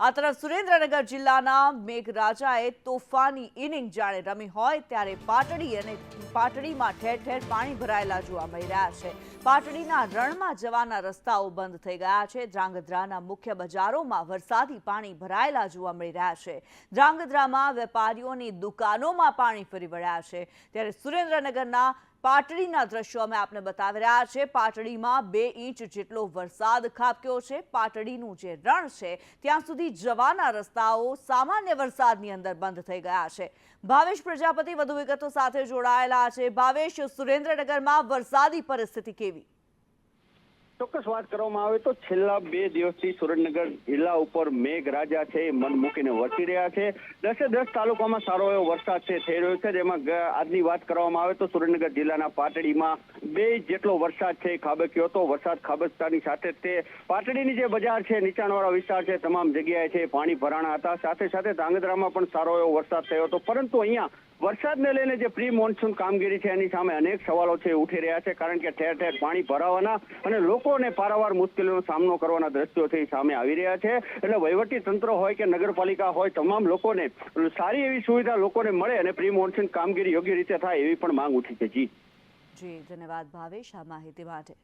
આ તરફ સુરેન્દ્રનગર જિલ્લાના મેઘરાજાએ તોફાની ઇનિંગ જાણે રમી હોય ત્યારે પાટડી અને પાટડીમાં ઠેર ઠેર પાણી ભરાયેલા જોવા મળી રહ્યા છે. પાટડીના રણમાં જવાના રસ્તાઓ બંધ થઈ ગયા છે. ધ્રાંગધ્રાના મુખ્ય બજારોમાં વરસાદી પાણી ભરાયેલા જોવા મળી રહ્યા છે. ધ્રાંગધ્રામાં વેપારીઓની દુકાનોમાં પાણી ફરી વળ્યા છે. ત્યારે સુરેન્દ્રનગરના પાટડીના દ્રશ્યો અમે આપને બતાવી રહ્યા છે. પાટડીમાં બે ઇંચ જેટલો વરસાદ ખાબક્યો છે. પાટડીનું જે રણ છે, ત્યાં સુધી જવાના રસ્તાઓ સામાન્ય વરસાદની અંદર બંધ થઈ ગયા છે. ભાવેશ પ્રજાપતિ વધુ વિગતો સાથે જોડાયેલા છે. ભાવેશ, સુરેન્દ્રનગરમાં વરસાદી પરિસ્થિતિ કેવી? ચોક્કસ વાત કરવામાં આવે તો છેલ્લા બે દિવસથી સુરેન્દ્રનગર જિલ્લા ઉપર મેઘરાજા છે મન મૂકીને વરસી રહ્યા છે. દસે દસ તાલુકામાં સારો એવો વરસાદ છે, થઈ રહ્યો છે. જેમાં આજની વાત કરવામાં આવે તો સુરેન્દ્રનગર જિલ્લાના પાટડીમાં બે જેટલો વરસાદ છે ખાબક્યો હતો. વરસાદ ખાબકતાની સાથે તે પાટડીની જે બજાર છે, નીચાણવાળા વિસ્તાર છે, તમામ જગ્યાએ છે પાણી ભરાણા હતા. સાથે સાથે ધાંગધ્રામાં પણ સારો એવો વરસાદ થયો હતો. પરંતુ અહીંયા વરસાદને લઈને જે પ્રી મોન્સૂન કામગીરી છે, એની સામે અનેક સવાલો છે ઉઠી રહ્યા છે, કારણ કે ઠેર ઠેર પાણી ભરાવાના અને લોકોને પારાવાર મુશ્કેલીનો સામનો કરવાના દ્રશ્યો છે સામે આવી રહ્યા છે. એટલે વહીવટી તંત્ર હોય કે નગરપાલિકા હોય, તમામ લોકોને સારી એવી સુવિધા લોકોને મળે અને પ્રી મોન્સૂન કામગીરી યોગ્ય રીતે થાય એવી પણ માંગ ઉઠી છે. જી. જી, ધન્યવાદ ભાવેશ આ માહિતી માટે.